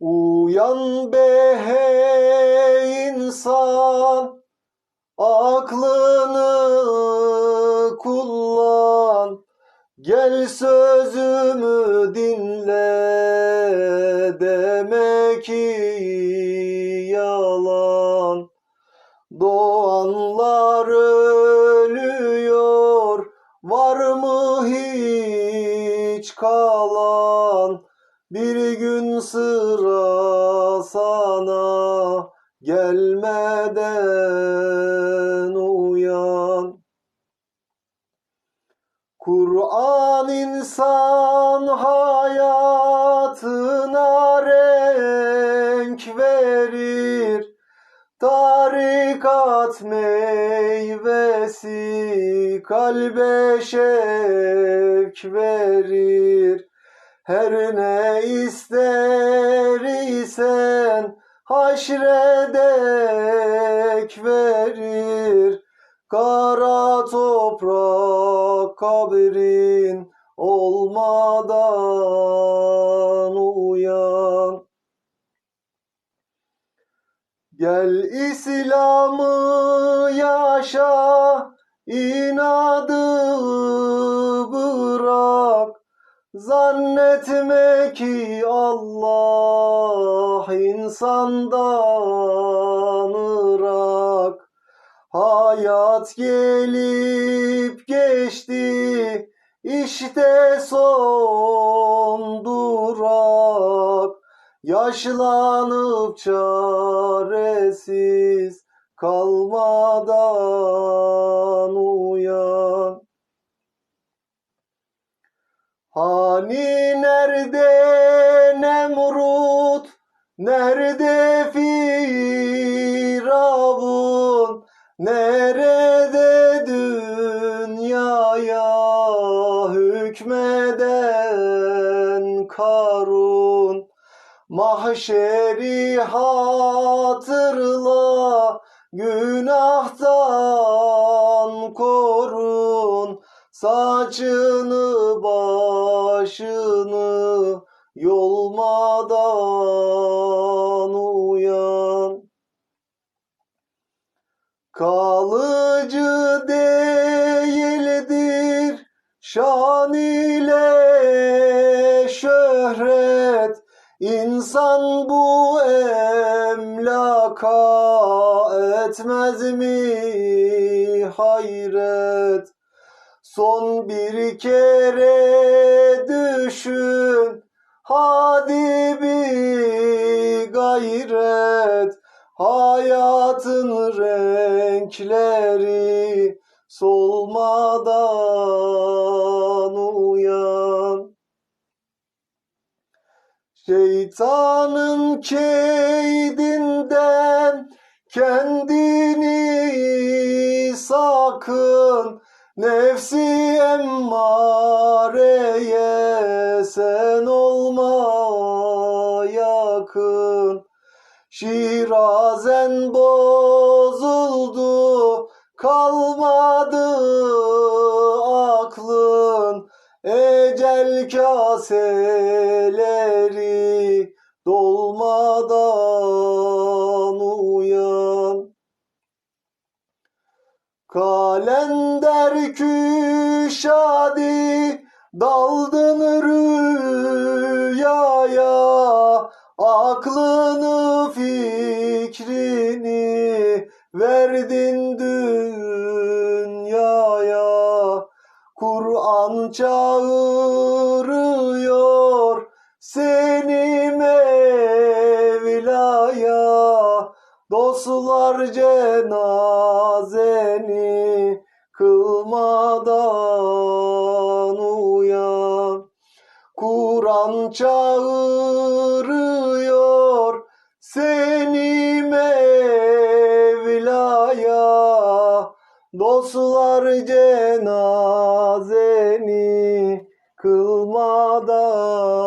Uyan be hey insan, aklını kullan. Gel sözümü dinle, deme ki yalan. Doğanlar ölüyor, var mı hiç kalan? Bir gün sıra sana gelmeden uyan. Kur'an insan hayatına renk verir. Tarikat meyvesi kalbe şevk verir. Her ne ister isen haşredek verir. Kara toprak kabrin olmadan uyan. Gel İslam'ı yaşa, inadı Zannetme ki Allah insandan ırak. Hayat gelip geçti, işte son durak. Yaşlanıp çaresiz kalmadan uyan. Hani nerede Nemrut, nerede Firavun, nerede dünyaya hükmeden Karun? Mahşeri hatırla, günahtan korun. Saçını başını yolmadan uyan. Kalıcı değildir şan ile şöhret. İnsan bu emlaka etmez mi hayret? Son bir kere düşün, hadi bir gayret. Hayatın renkleri solmadan uyan. Şeytanın keydinden kendini sakın. Nefsi emmareye sen olma yakın. Şirazen bozuldu, kalmadı aklın. Ecel kaseleri Kalender küşadi daldın rüyaya aklını fikrini verdin dünyaya. Kur'an çağırıyor seni Mevla'ya Dostlar cenazeni çağırıyor seni Mevla'ya. Dostlar cenazeni kılmadan